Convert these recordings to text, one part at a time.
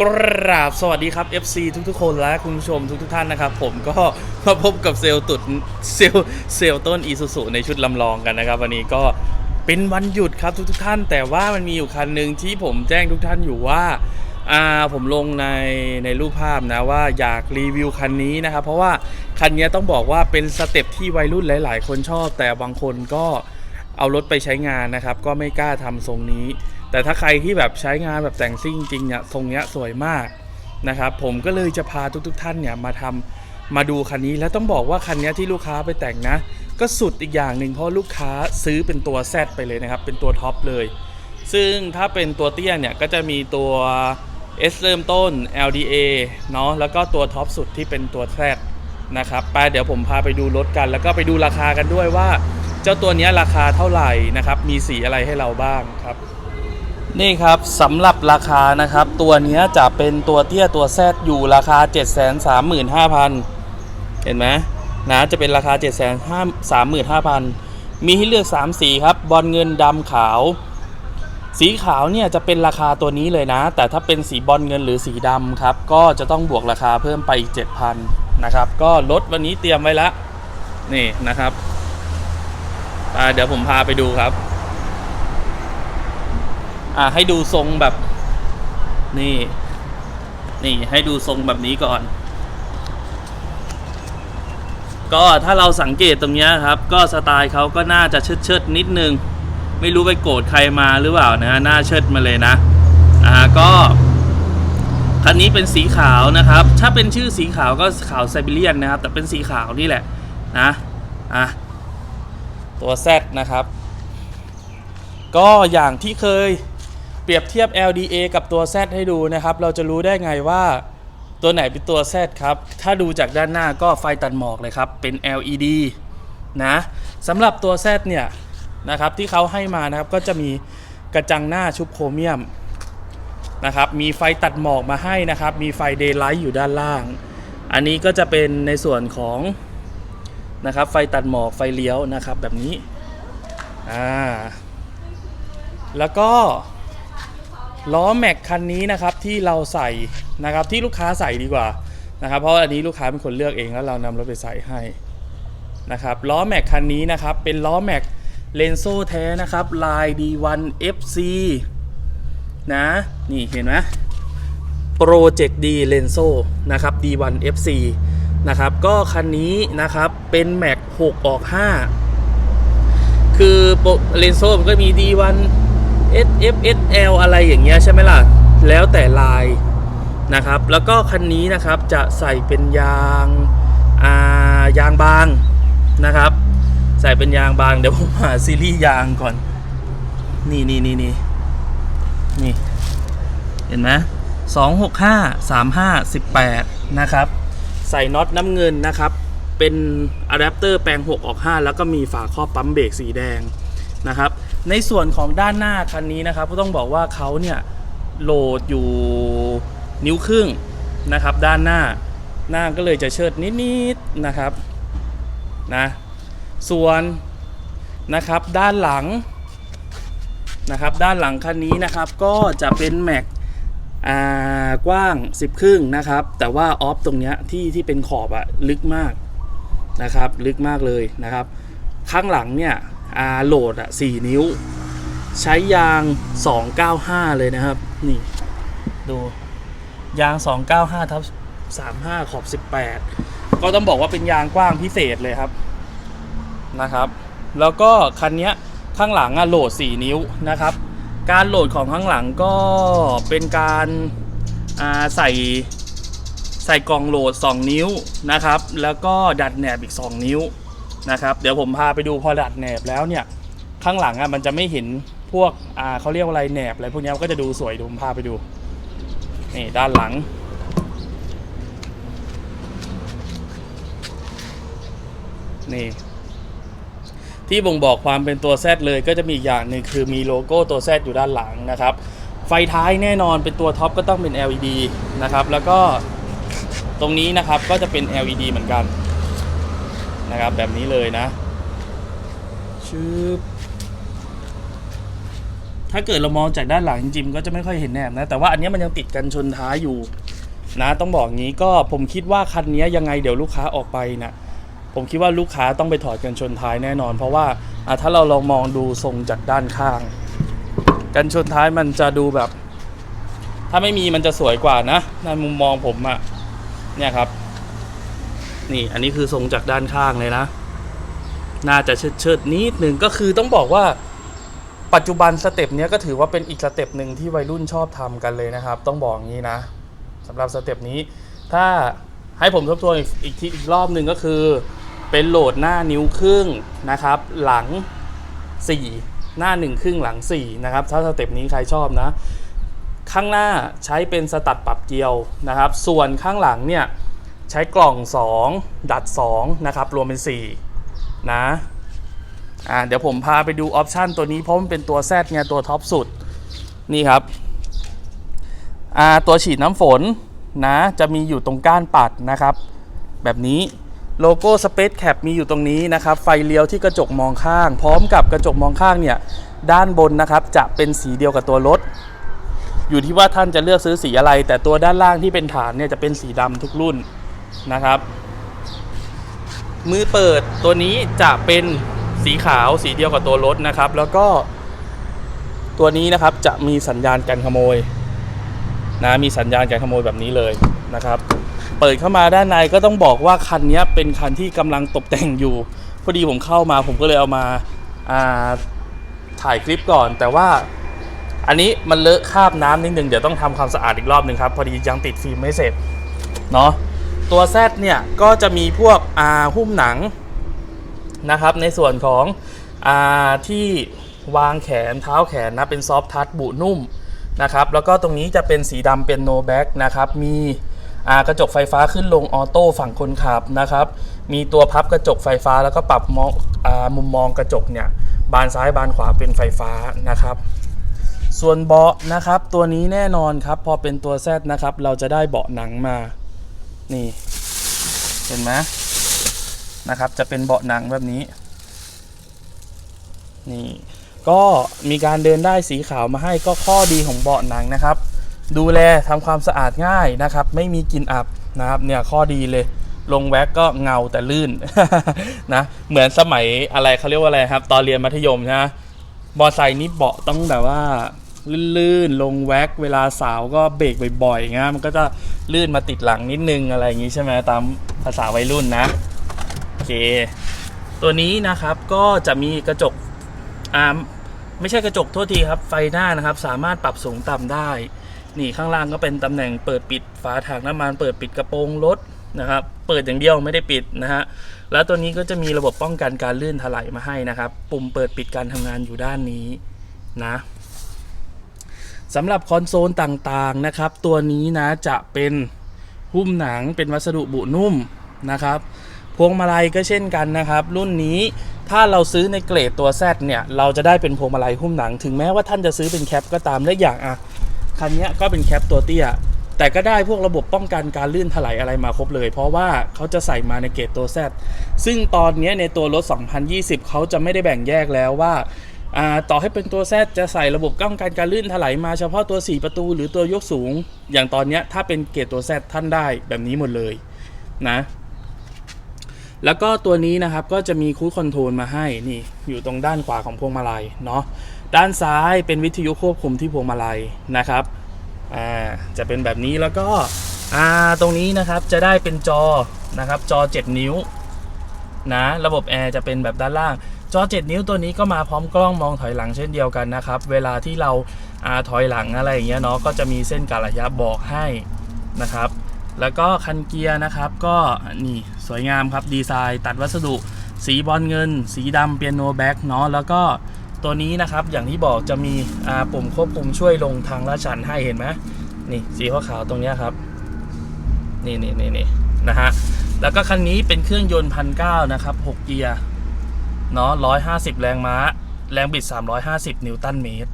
กราบสวัสดีครับ FC ทุกๆ คนและคุณผู้ชมทุกๆท่านนะครับ ผมก็มาพบกับเซลตุดเซลเซลต้นอีซูซูในชุดลำลองกันนะครับ วันนี้ก็เป็นวันหยุดครับทุกๆท่าน แต่ว่ามันมีอยู่คันหนึ่งที่ผมแจ้งทุกท่านอยู่ว่าอ่าผมลงในในรูปภาพนะว่าอยากรีวิวคันนี้นะครับ เพราะว่าคันนี้ต้องบอกว่าเป็นสเต็ปที่วัยรุ่นหลาย ๆ คนชอบ แต่บางคนก็เอารถไปใช้งานนะครับ ก็ไม่กล้าทำทรงนี้ แต่ถ้าใครที่แบบใช้งานแบบแต่งซิ่งจริงเนี่ยทรงเนี้ยสวยมากนะครับผมก็เลยจะพาทุกๆทท่านเนี่ยมาทำมาดูคันนี้แล้วต้องบอกว่าคันเนี้ยที่ลูกค้าไปแต่งนะ ก็สุดอีกอย่างหนึ่งเพราะลูกค้าซื้อเป็นตัว Z ไปเลยนะครับ เป็นตัวท็อปเลย ซึ่งถ้าเป็นตัวเตี้ยเนี่ยก็จะมีตัว S เริ่มต้น LDA เนาะแล้วก็ตัวท็อปสุดที่เป็นตัว Z นะครับไปเดี๋ยวผมพาไปดูรถกัน แล้วก็ไปดูราคากันด้วยว่า เจ้าตัวเนี้ยราคาเท่าไหร่นะครับมีสีอะไรให้เราบ้างครับ นี่ครับสำหรับราคานะครับ ตัวนี้จะเป็นตัวเตี้ยตัวแซดอยู่ราคา 735,000 เห็นไหมนะจะเป็นราคา 735,000 มีให้เลือก 3 สีครับ บอลเงินดำขาว สีขาวเนี่ยจะเป็นราคาตัวนี้เลยนะ แต่ถ้าเป็นสีบอลเงินหรือสีดำครับ ก็จะต้องบวกราคาเพิ่มไปอีก 7,000 นะครับ ก็ลดวันนี้เตรียมไว้แล้วนี่นะครับเดี๋ยวผมพาไปดูครับ อ่าให้ดูทรงแบบ นี่ นี่ให้ดูทรงแบบนี้ก่อน ก็ถ้าเราสังเกตตรงเนี้ยครับ ก็สไตล์เขาก็น่าจะเชิดเชิดนิดนึง ไม่รู้ไปโกรธใครมาหรือเปล่านะฮะหน้าเชิดมาเลยนะอ่าก็คันนี้เป็นสีขาวนะครับ ถ้าเป็นชื่อสีขาวก็ขาวไซบีเรียนนะครับ แต่เป็นสีขาวนี่แหละนะ อะ ตัว Z นะครับ ก็อย่างที่เคย เปรียบเทียบ LDA กับตัว Z ให้ดูนะครับ เราจะรู้ได้ไงว่าตัวไหนเป็นตัว Z ครับ ถ้าดูจากด้านหน้าก็ไฟตัดหมอกเลยครับ เป็น LED นะสำหรับตัว Z เนี่ยนะครับที่เขาให้มานะครับก็จะมีกระจังหน้าชุบโครเมียมนะครับ มีไฟตัดหมอกมาให้นะครับ มีไฟเดย์ไลท์อยู่ด้านล่าง อันนี้ก็จะเป็นในส่วนของนะครับไฟตัดหมอกไฟเลี้ยวนะครับแบบนี้อ่าแล้วก็ ล้อแม็กคันนี้นะครับที่เราใส่นะครับที่ลูกค้าใส่ดีกว่านะครับเพราะอันนี้ลูกค้าเป็นคนเลือกเองแล้วเรานำรถไปใส่ให้นะครับล้อแม็กคันนี้นะครับเป็นล้อแม็กเลนโซแท้นะครับลาย D1 FC นะนี่เห็นไหมโปรเจกต์ดีเลนโซนะครับ D1 FC นะครับก็คันนี้นะครับเป็นแม็ก6ออก 5 คือเลนโซมันก็มี D1 S F S L อะไรอย่างเงี้ยใช่ไหมล่ะ แล้วแต่ลายนะครับ แล้วก็คันนี้นะครับจะใส่เป็นยางอ่ายางบางนะครับ ใส่เป็นยางบางเดี๋ยวผมหาซีรีส์ยางก่อน นี่นี่นี่นี่นี่ เห็นไหมสองหกห้าสามห้าสิบแปดนะครับ ใส่น็อตน้ำเงินนะครับ เป็นอะแดปเตอร์แปลง 6 ออก 5 แล้วก็มีฝาครอบปั๊มเบรกสีแดงนะครับ ในส่วนของด้านหน้าคันนี้นะครับก็ต้องบอกว่าเขาเนี่ยโหลดอยู่นิ้วครึ่งนะครับด้านหน้าหน้าก็เลยจะเชิดนิดๆนะครับนะส่วนนะครับด้านหลังนะครับด้านหลังคันนี้นะครับก็จะเป็นแม็กอ่ากว้าง 10 ครึ่งนะครับ แต่ว่าออฟตรงเนี้ยที่ที่เป็นขอบอะลึกมากนะครับ ลึกมากเลยนะครับ ข้างหลังเนี่ย อาโหลดอะ4นิ้ว ใช้ยาง 295 เลยนะครับ นี่ ดู ยาง 295ทับ35 ขอบ 18 ก็ต้องบอกว่าเป็นยางกว้างพิเศษเลยครับนะครับ แล้วก็คันนี้ข้างหลังอะโหลด 4 นิ้วนะครับ การโหลดของข้างหลังก็เป็นการาใส่ใส่กล่องโหลด 2 นิ้วนะครับ แล้วก็ดัดแหนบอีก 2 นิ้ว นะครับเดี๋ยวผมพาไปดูพอดัดแหนบแล้วเนี่ยข้างหลังอะมันจะไม่เห็นพวกอ่าเขาเรียกว่าอะไรแหนบอะไรพวกนี้ก็จะดูสวยดี๋ยวผมพาไปดูนี่ด้านหลัง นี่ ที่บ่งบอกความเป็นตัว Z เลยก็จะมีอีกอย่างหนึ่งคือมีโลโก้ตัว Z อยู่ด้านหลังนะครับ ไฟท้ายแน่นอนเป็นตัวท็อปก็ต้องเป็น LED นะครับ แล้วก็ตรงนี้นะครับก็จะเป็น LED เหมือนกัน นะครับ แบบนี้เลยนะชืบถ้าเกิดเรามองจากด้านหลังจริงๆก็จะไม่ค่อยเห็นแนบนะ แต่ว่าอันนี้มันยังติดกันชนท้ายอยู่นะต้องบอกงี้ก็ผมคิดว่าคันนี้ยังไงเดี๋ยวลูกค้าออกไปนะผมคิดว่าลูกค้าต้องไปถอดกันชนท้ายแน่นอน เพราะว่าถ้าเราลองมองดูทรงจากด้านข้าง กันชนท้ายมันจะดูแบบ ถ้าไม่มีมันจะสวยกว่านะในมุมมองผมอะเนี่ยครับ นี่อันนี้คือทรงจากด้านข้างเลยนะ น่าจะเชิดเชิดนิดหนึ่งก็คือต้องบอกว่าปัจจุบันสเต็ปนี้ก็ถือว่าเป็นอีกสเต็ปหนึ่งที่วัยรุ่นชอบทำกันเลยนะครับ ต้องบอกงี้นะสำหรับสเต็ปนี้ ถ้าให้ผมทบทวนอีกอีกทีอีกรอบหนึ่งก็คือ เป็นโหลดหน้านิ้วครึ่งนะครับ หลัง 4 หน้า1ครึ่งหลัง4นะครับถ้าสเต็ปนี้ใครชอบนะ ข้างหน้าใช้เป็นสตัดปรับเกียวนะครับ ส่วนข้างหลังเนี่ย ใช้กล่อง 2 ดัด 2 นะครับ รวมเป็น 4 นะอ่าเดี๋ยวผมพาไปดูออปชันตัวนี้เพราะมันเป็นตัว Z ไงตัวท็อปสุด นี่ครับอ่าตัวฉีดน้ำฝนนะจะมีอยู่ตรงก้านปัดนะครับ แบบนี้โลโก้ Space Cap มีอยู่ตรงนี้นะครับ ไฟเลี้ยวที่กระจกมองข้าง พร้อมกับกระจกมองข้างเนี่ยด้านบนนะครับจะเป็นสีเดียวกับตัวรถ อยู่ที่ว่าท่านจะเลือกซื้อสีอะไร แต่ตัวด้านล่างที่เป็นฐานเนี่ยจะเป็นสีดำทุกรุ่น นะครับ มือเปิดตัวนี้จะเป็นสีขาวสีเดียวกับตัวรถนะครับ แล้วก็ตัวนี้นะครับจะมีสัญญาณการขโมยนะมีสัญญาณการขโมยแบบนี้เลยนะครับ เปิดเข้ามาด้านในก็ต้องบอกว่าคันนี้เป็นคันที่กำลังตกแต่งอยู่พอดีผมเข้ามาผมก็เลยเอามาาถ่ายคลิปก่อน แต่ว่าอันนี้มันเลอะคราบน้ำนิดนึงเดี๋ยวต้องทำความสะอาดอีกรอบหนึ่งครับ พอดียังติดฟิล์มไม่เสร็จเนาะ ตัว Z เนี่ยก็จะมีพวกอ่าหุ้มหนังนะครับ ในส่วนของอ่าที่วางแขนเท้าแขนนะเป็นซอฟทัชบุนุ่มนะครับแล้วก็ตรงนี้จะเป็นสีดำเป็นโนแบ็กนะครับมีกระจกไฟฟ้าขึ้นลงออโต้ฝั่งคนขับนะครับ มีตัวพับกระจกไฟฟ้าแล้วก็ปรับมองอมุมมองกระจกเนี่ยบานซ้ายบานขวาเป็นไฟฟ้านะครับ ส่วนเบาะนะครับตัวนี้แน่นอนครับพอเป็นตัว Z นะครับเราจะได้เบาะหนังมา นี่ เห็นไหมนะครับ จะเป็นเบาะหนังแบบนี้ นี่ ก็มีการเดินได้สีขาวมาให้ก็ข้อดีของเบาะหนังนะครับ ดูแลทำความสะอาดง่ายนะครับ ไม่มีกลิ่นอับนะครับ เนี่ยข้อดีเลยลงแว็กก็เงาแต่ลื่นนะ เหมือนสมัยอะไรเขาเรียกว่าอะไรครับ ตอนเรียนมัธยมนะมอไซค์นี่เบาะต้องแบบว่า ลื่นๆ ลงแว็กเวลาสาวก็เบรกบ่อยๆเงี้ยมันก็จะลื่นมาติดหลังนิดนึงอะไรอย่างงี้ใช่ไหมตามภาษาวัยรุ่นนะโอเค ตัวนี้นะครับก็จะมีกระจกอ่าไม่ใช่กระจกโทษทีครับไฟหน้านะครับ สามารถปรับสูงต่ำได้ นี่ข้างล่างก็เป็นตำแหน่งเปิดปิดฝาถังน้ำมันเปิดปิดกระโปรงรถนะครับ เปิดอย่างเดียวไม่ได้ปิดนะฮะแล้วตัวนี้ก็จะมีระบบป้องกันการลื่นถลายมาให้นะครับ ปุ่มเปิดปิดการทำงานอยู่ด้านนี้นะ สำหรับคอนโซลต่างๆนะครับ ตัวนี้นะจะเป็นหุ้มหนังเป็นวัสดุบุนุ่มนะครับ พวงมาลัยก็เช่นกันนะครับ รุ่นนี้ถ้าเราซื้อในเกรดตัว Z เนี่ย เราจะได้เป็นพวงมาลัยหุ้มหนัง ถึงแม้ว่าท่านจะซื้อเป็นแคปก็ตามและอย่างอะคันนี้ก็เป็นแคปตัวเตี้ย แต่ก็ได้พวกระบบป้องกันการลื่นถลายอะไรมาครบเลย เพราะว่าเขาจะใส่มาในเกรดตัว Z ซึ่งตอนนี้ในตัวรถ 2020 เขาจะไม่ได้แบ่งแยกแล้วว่า ต่อให้เป็นตัว Z จะใส่ระบบป้องกันการลื่นถลายมาเฉพาะตัว 4 ประตูหรือตัวยกสูง อย่างตอนนี้ถ้าเป็นเกรดตัว Z ท่านได้แบบนี้หมดเลยนะแล้วก็ตัวนี้นะครับก็จะมีคู d คอนโทรลมาให้นี่อยู่ตรงด้านขวาของพวงมาลัยเนาะด้านซ้ายเป็นวิทยุควบคุมที่พวงมาลัยนะครับอ่าจะเป็นแบบนี้แล้วก็อ่าตรงนี้นะครับจะได้เป็นจอนะครับจอ 7 นิ้วนะระบบแอร์จะเป็นแบบด้านล่าง จอ 7 นิ้วตัวนี้ก็มาพร้อมกล้องมองถอยหลังเช่นเดียวกันนะครับ เวลาที่เราอาถอยหลังอะไรอย่างเงี้ยเนาะก็จะมีเส้นการะยะบอกให้นะครับ แล้วก็คันเกียร์นะครับก็นี่สวยงามครับดีไซน์ตัดวัสดุ สีบอลเงิน สีดำเปียโนแบ็กเนาะแล้วก็ตัวนี้นะครับอย่างที่บอกจะมีปุ่มควบคุมช่วยลงทางลาดชันให้เห็นไหมนี่สีขาวๆตรงเนี้ยครับ นี่นี่นี่นี่นะฮะแล้วก็คันนี้เป็นเครื่องยนต์พันเนะครับ6เกียร์ เนาะ150 แรงม้า แรงบิด 350 นิวตันเมตร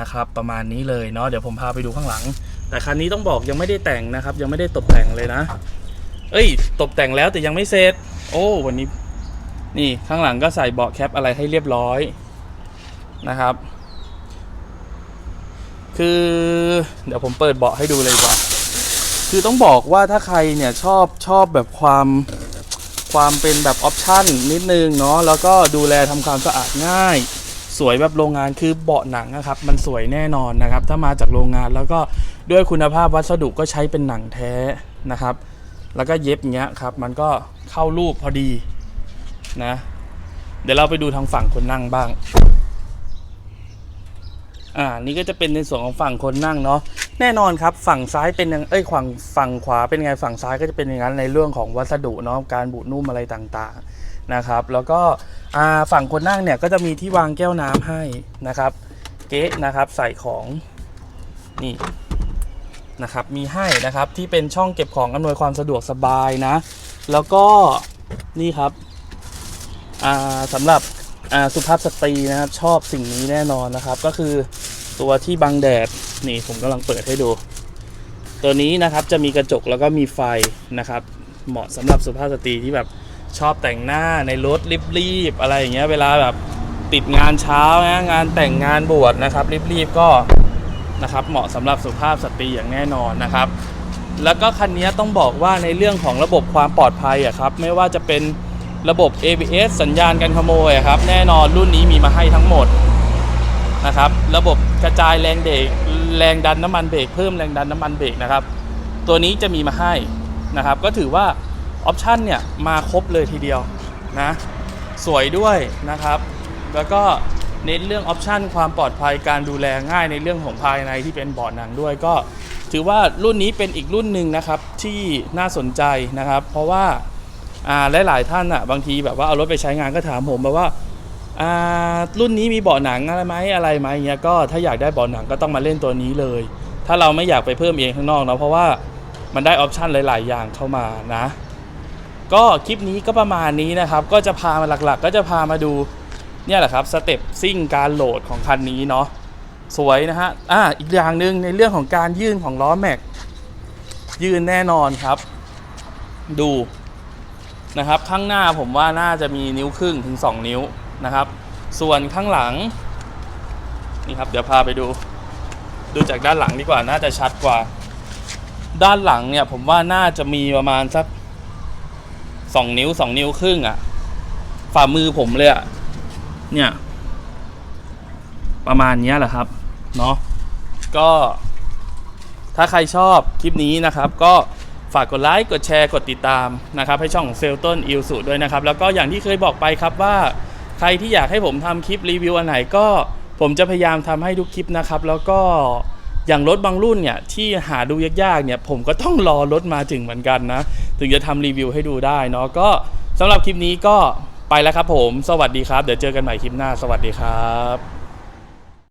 นะครับประมาณนี้เลยเนาะเดี๋ยวผมพาไปดูข้างหลัง แต่คันนี้ต้องบอกยังไม่ได้แต่งนะครับ ยังไม่ได้ตกแต่งเลยนะ เอ้ย ตกแต่งแล้วแต่ยังไม่เสร็จ โอ้วันนี้นี่ข้างหลังก็ใส่เบาะแคปอะไรให้เรียบร้อยนะครับ คือเดี๋ยวผมเปิดเบาะให้ดูเลยกว่าคือต้องบอกว่าถ้าใครเนี่ยชอบชอบแบบความ ความเป็นแบบออปชั่นนิดนึงเนาะแล้วก็ดูแลทำความสะอาดง่าย สวยแบบโรงงานคือเบาะหนังนะครับ มันสวยแน่นอนนะครับ ถ้ามาจากโรงงานแล้วก็ด้วยคุณภาพวัสดุก็ใช้เป็นหนังแท้นะครับ แล้วก็เย็บเงี้ยครับมันก็เข้ารูปพอดีนะ เดี๋ยวเราไปดูทางฝั่งคนนั่งบ้างอ่านี่ก็จะเป็นในส่วนของฝั่งคนนั่งเนาะ แน่นอนครับฝั่งซ้ายเป็นยังเอ้ยฝั่งฝั่งขวาเป็นไงฝั่งซ้ายก็จะเป็นอย่างนั้นในเรื่องของวัสดุเนาะการบูดนุ่มอะไรต่างๆนะครับ แล้วก็อ่าฝั่งคนนั่งเนี่ยก็จะมีที่วางแก้วน้ำให้นะครับเก๊ะนะครับใส่ของนี่นะครับมีให้นะครับที่เป็นช่องเก็บของอำนวยความสะดวกสบายนะ แล้วก็นี่ครับอ่าสำหรับอ่าสุภาพสตรีนะครับชอบสิ่งนี้แน่นอนนะครับ ก็คือตัวที่บังแดด นี่ผมกำลังเปิดให้ดู ตัวนี้นะครับจะมีกระจกแล้วก็มีไฟนะครับ เหมาะสำหรับสุภาพสตรีที่แบบชอบแต่งหน้าในรถรีบๆอะไรอย่างเงี้ยเวลาแบบติดงานเช้านะงานแต่งงานบวชนะครับรีบๆก็นะครับเหมาะสำหรับสุภาพสตรีอย่างแน่นอนนะครับ แล้วก็คันนี้ต้องบอกว่าในเรื่องของระบบความปลอดภัยอะครับไม่ว่าจะเป็นระบบ ABS สัญญาณการขโมยครับแน่นอนรุ่นนี้มีมาให้ทั้งหมดนะครับ ระบบ กระจายแรงเบรกแรงดันน้ำมันเบรกเพิ่มแรงดันน้ำมันเบรกนะครับ ตัวนี้จะมีมาให้นะครับ ก็ถือว่าออปชันเนี่ยมาครบเลยทีเดียวนะ สวยด้วยนะครับ แล้วก็เน้นเรื่องออปชันความปลอดภัยการดูแลง่ายในเรื่องของภายในที่เป็นเบาะหนังด้วยก็ถือว่ารุ่นนี้เป็นอีกรุ่นหนึ่งนะครับที่น่าสนใจนะครับ เพราะว่าอ่าหลายๆท่านอะบางทีแบบว่าเอารถไปใช้งานก็ถามผมแบบว่า อ่ารุ่นนี้มีเบาะหนังอะไรไหมอะไรไหมเงี้ยก็ถ้าอยากได้เบาะหนังก็ต้องมาเล่นตัวนี้เลย ถ้าเราไม่อยากไปเพิ่มเองข้างนอกเนาะเพราะว่ามันได้ออปชันหลาย ๆ อย่างเข้ามานะ ก็คลิปนี้ก็ประมาณนี้นะครับ ก็จะพามาหลักๆ ก็จะพามาดูเนี่ยแหละครับสเต็ปซิ่งการโหลดของคันนี้เนาะสวยนะฮะอ่าอีกอย่างหนึ่งในเรื่องของการยื่นของล้อแม็กยื่นแน่นอนครับ ดูนะครับข้างหน้าผมว่าน่าจะมีนิ้วครึ่งถึง 2 นิ้ว นะครับ ส่วนข้างหลังนี่ครับเดี๋ยวพาไปดู ดูจากด้านหลังดีกว่าน่าจะชัดกว่า ด้านหลังเนี่ยผมว่าน่าจะมีประมาณสักสองนิ้วสองนิ้วครึ่งอะ่ะฝ่ามือผมเลยอะ่ะเนี่ย ประมาณนี้แหละครับเนาะก็ถ้าใครชอบคลิปนี้นะครับ ก็ฝากกดไลค์กดแชร์กดติดตามนะครับ ให้ช่องของเซลต้นอิลสุด้วยนะครับ แล้วก็อย่างที่เคยบอกไปครับว่า รที่อยากให้ผมทำคลิปรีวิวอันไหนก็ผมจะพยายามทำให้ทุกคลิปนะครับ แล้วก็อย่างรถบางรุ่นเนี่ยที่หาดูยากๆเนี่ยผมก็ต้องรอรถมาถึงเหมือนกันนะ ถึงจะทำรีวิวให้ดูได้เนาะก็สำหรับคลิปนี้ก็ไปแล้วครับผม สวัสดีครับ เดี๋ยวเจอกันใหม่คลิปหน้า สวัสดีครับ